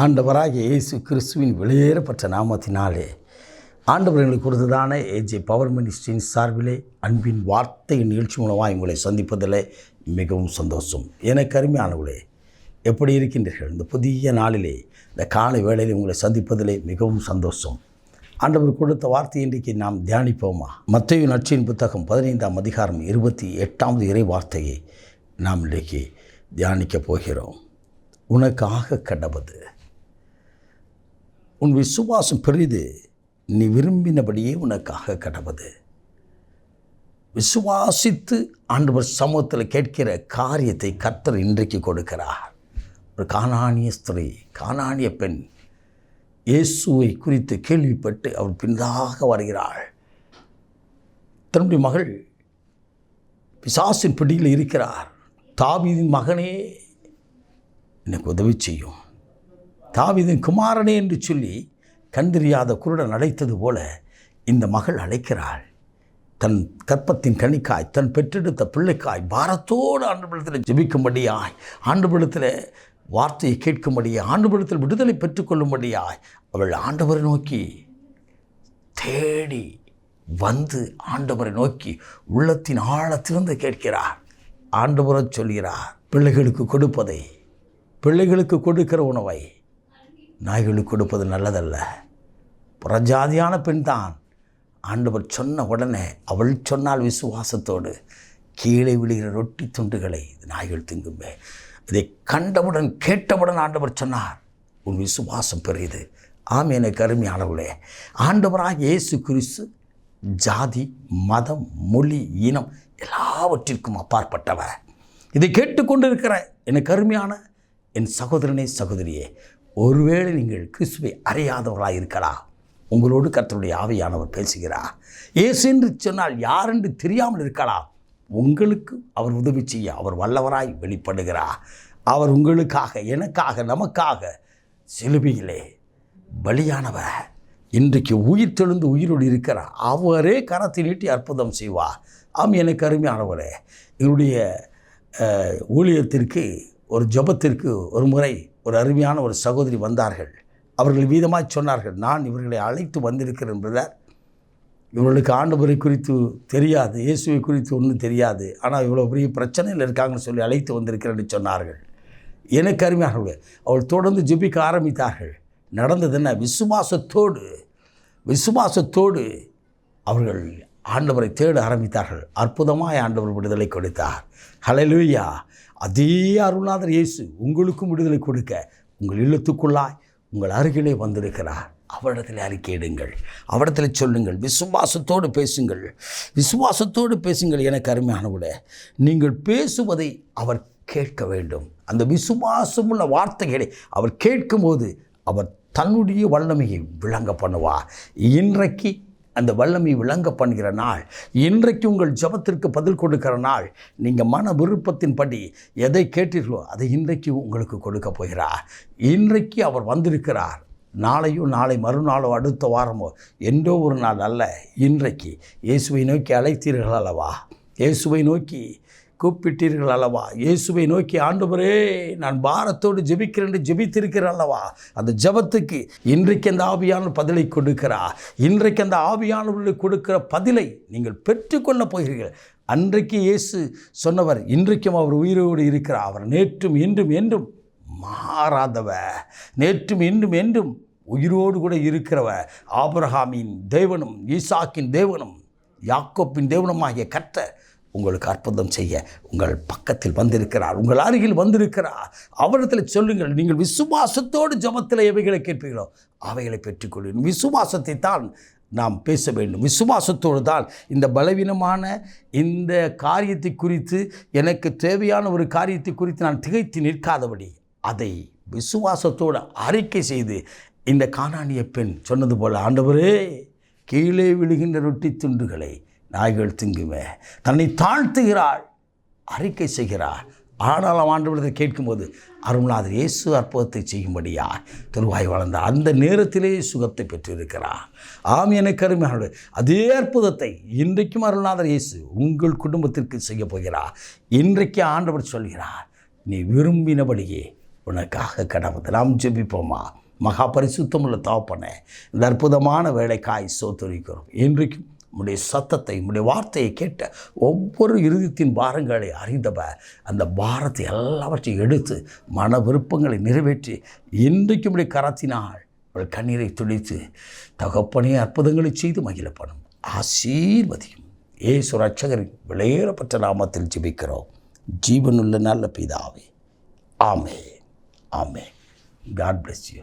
ஆண்டவராக இயேசு கிறிஸ்துவின் வெளியேறப்பட்ட நாமத்தினாலே ஆண்டவர் எங்களுக்கு கொடுத்ததான ஏஜே பவர் மினிஸ்ட்ரியின் சார்பிலே அன்பின் வார்த்தை நிகழ்ச்சி மூலமாக உங்களை சந்திப்பதில் மிகவும் சந்தோஷம். எனக்கு அருமையானவர்களே எப்படி இருக்கின்றீர்கள்? இந்த புதிய நாளிலே இந்த காலை வேளையில் உங்களை சந்திப்பதிலே மிகவும் சந்தோஷம். ஆண்டவர் கொடுத்த வார்த்தை இன்றைக்கு நாம் தியானிப்போமா? மத்திய நட்சியின் புத்தகம் பதினைந்தாம் அதிகாரம் இருபத்தி எட்டாவது இறை வார்த்தையை நாம் இன்றைக்கு தியானிக்கப் போகிறோம். உனக்காக கண்டபது உன் விசுவாசம் பெரிது நீ விரும்பினபடியே உனக்காக கடவுது விசுவாசித்து ஆண்டவர் சமூகத்தில் கேட்கிற காரியத்தை கர்த்தர் இன்றைக்கு கொடுக்கிறார். ஒரு காணானிய ஸ்திரீ காணானிய பெண் இயேசுவை குறித்து கேள்விப்பட்டு அவர் பின்தாக வருகிறாள். தன்னுடைய மகள் பிசாசின் பிடியில் இருக்கிறார். தாவியின் மகனே எனக்கு உதவி செய்யும். தாவிதின் குமாரனே என்று சொல்லி கண்டறியாத குருடன் அழைத்தது போல இந்த மகள் அழைக்கிறாள். தன் கற்பத்தின் கணிக்காய் தன் பெற்றெடுத்த பிள்ளைக்காய் பாரத்தோடு ஆண்டுபடத்தில் ஜெபிக்கும்படியாய் ஆண்டுபடத்தில் வார்த்தையை கேட்கும்படியாய் ஆண்டுபடத்தில் விடுதலை பெற்றுக்கொள்ளும்படியாய் அவள் ஆண்டவரை நோக்கி தேடி வந்து ஆண்டவரை நோக்கி உள்ளத்தின் ஆழத்திலிருந்து கேட்கிறார் ஆண்டவரை சொல்கிறார் பிள்ளைகளுக்கு கொடுப்பதை பிள்ளைகளுக்கு கொடுக்கிற உணவை நாய்களுக்கு கொடுப்பது நல்லதல்ல. புறஜாதியான பெண் தான். ஆண்டவர் சொன்ன உடனே அவள் சொன்னால் விசுவாசத்தோடு கீழே விழுகிற ரொட்டி துண்டுகளை நாய்கள் திங்குமே. இதை கண்டவுடன் கேட்டவுடன் ஆண்டவர் சொன்னார். உன் விசுவாசம் பெரியது. ஆம் எனக்கு அருமையானவளே ஆண்டவராக இயேசு கிறிஸ்து ஜாதி மதம் மொழி இனம் எல்லாவற்றிற்கும் அப்பாற்பட்டவர். இதை கேட்டுக்கொண்டிருக்கிற எனக்கு அருமையான என் சகோதரனே சகோதரியே ஒருவேளை நீங்கள் கிறிஸ்துவை அறியாதவர்களாக இருக்கலாம் உங்களோடு கர்த்தருடைய ஆவியானவர் பேசுகிறார் இயேசு என்று சொன்னால் யார் என்று தெரியாமல் இருக்கலாம் உங்களுக்கு அவர் உதவி செய்ய அவர் வல்லவராய் வெளிப்படுகிறார் அவர் உங்களுக்காக எனக்காக நமக்காக சிலுவையிலே பலியானவர். இன்றைக்கு உயிர் தெழுந்து உயிரோடு இருக்கிறார் அவரே கரத்தை நீட்டி அற்புதம் செய்வார். ஆம் எனக்கு அருமையானவரே என்னுடைய ஊழியத்திற்கு ஒரு ஜெபத்திற்கு ஒரு முறை ஒரு அருமையான ஒரு சகோதரி வந்தார்கள். அவர்கள் வீதமாய் சொன்னார்கள் நான் இவர்களை அழைத்து வந்திருக்கிறேன் பிரதர். இவர்களுக்கு ஆண்டவரை குறித்து தெரியாது இயேசுவை குறித்து ஒன்றும் தெரியாது. ஆனால் இவ்வளோ பெரிய பிரச்சனையில் இருக்காங்கன்னு சொல்லி அழைத்து வந்திருக்கிறேன்னு சொன்னார்கள். எனக்கு அருமையானவர்கள் அவள் தொடர்ந்து ஜெபிக்க ஆரம்பித்தார்கள். நடந்தது என்ன? விசுவாசத்தோடு விசுவாசத்தோடு அவர்கள் ஆண்டவரை தேட ஆரம்பித்தார்கள். அற்புதமாய் ஆண்டவர் விடுதலை கொடுத்தார். ஹலலூயா அதே அருளாதர் இயேசு உங்களுக்கும் விடுதலை கொடுக்க உங்கள் இல்லத்துக்குள்ளாய் உங்கள் அருகிலே வந்திருக்கிறார். அவரிடத்தில் அறிக்கையிடுங்கள் அவரிடத்தில் சொல்லுங்கள். விசுவாசத்தோடு பேசுங்கள். விசுவாசத்தோடு பேசுங்கள் எனக்கு அருமையானவிட நீங்கள் பேசுவதை அவர் கேட்க வேண்டும். அந்த விசுவாசமுள்ள வார்த்தைகளை அவர் கேட்கும்போது அவர் தன்னுடைய வல்லமையை விளங்க பண்ணுவார். இன்றைக்கு அந்த வல்லமை விளங்க பண்ணுகிற நாள் இன்றைக்கு உங்கள் ஜெபத்திற்கு பதில் கொடுக்கிற நாள் நீங்கள் மன விருப்பத்தின்படி எதை கேட்டீர்களோ அதை இன்றைக்கு உங்களுக்கு கொடுக்க போகிறார். இன்றைக்கு அவர் வந்திருக்கிறார். நாளையோ நாளை மறுநாளோ அடுத்த வாரமோ என்றோ ஒரு நாள் அல்ல இன்றைக்கு. இயேசுவை நோக்கி அழைத்தீர்கள் அல்லவா? இயேசுவை நோக்கி கூப்பிட்டீர்கள் அல்லவா? இயேசுவை நோக்கி ஆண்டவரே நான் பாரத்தோடு ஜெபிக்கிறேன் என்று ஜெபித்திருக்கிறேன் அல்லவா? அந்த ஜெபத்துக்கு இன்றைக்கு அந்த ஆவியானவர் பதிலை கொடுக்கிறா இன்றைக்கு அந்த ஆவியானவர்களுக்கு கொடுக்கிற பதிலை நீங்கள் பெற்றுக்கொள்ளப் போகிறீர்கள். அன்றைக்கு இயேசு சொன்னவர் இன்றைக்கும் அவர் உயிரோடு இருக்கிறார். அவர் நேற்றும் என்றும் என்றும் மாறாதவ நேற்றும் என்றும் என்றும் உயிரோடு கூட இருக்கிறவ ஆபரகாமின் தேவனும் ஈசாக்கின் தேவனும் யாக்கோப்பின் தேவனமாகிய கர்த்தர் உங்களுக்கு அற்புதம் செய்ய உங்கள் பக்கத்தில் வந்திருக்கிறார். உங்கள் அருகில் வந்திருக்கிறார். அவரிடத்தில் சொல்லுங்கள் நீங்கள் விசுவாசத்தோடு ஜபத்தில் எவைகளை கேட்பீர்களோ அவைகளை பெற்றுக்கொள்வீர்கள் விசுவாசத்தை தான் நாம் பேச வேண்டும். விசுவாசத்தோடு தான் இந்த பலவீனமான இந்த காரியத்தை குறித்து எனக்கு தேவையான ஒரு காரியத்தை குறித்து நான் திகைத்து நிற்காதபடி அதை விசுவாசத்தோடு அறிக்கை செய்து இந்த காணானிய பெண் சொன்னது போல் ஆண்டவரே கீழே விழுகின்ற ரொட்டி துண்டுகளை நாய்கள் திங்குமே. தன்னை தாழ்த்துகிறாள் அறிக்கை செய்கிறாள். ஆனாலும் ஆண்டவரத்தை கேட்கும்போது அருள்நாதர் இயேசு அற்புதத்தை செய்யும்படியா? திருவாய் வளர்ந்த அந்த நேரத்திலே சுகத்தை பெற்றிருக்கிறார். ஆம் எனக்கு அருமையானவர் அதே அற்புதத்தை இன்றைக்கும் அருள்நாதர் இயேசு உங்கள் குடும்பத்திற்கு செய்ய போகிறார். இன்றைக்கு ஆண்டவர் சொல்கிறார் நீ விரும்பினபடியே உனக்காக கடவுள் நாம் ஜெபிப்போமா? மகா பரிசுத்தமுள்ள தாப்பனே இந்த அற்புதமான வேலைக்காய் சோத்துரிக்கிறோம். இன்றைக்கும் உம்முடைய சத்தத்தை உம்முடைய வார்த்தையை கேட்ட ஒவ்வொரு இறுதித்தின் பாரங்களை அறிந்தவர் அந்த பாரத்தை எல்லாவற்றையும் எடுத்து மன விருப்பங்களை நிறைவேற்றி இன்றைக்கும் உடைய கரத்தினால் அவள் கண்ணீரை துளித்து தகப்பனே அற்புதங்களை செய்து மகிழப்படும் ஆசீர்வதியும். ஏசு ரட்சகரின் விளையேறப்பட்ட நாமத்தில் ஜிபிக்கிறோம். ஜீவனுள்ள நல்ல பிதாவே. ஆமே ஆமே காட் பிளஸ் யூ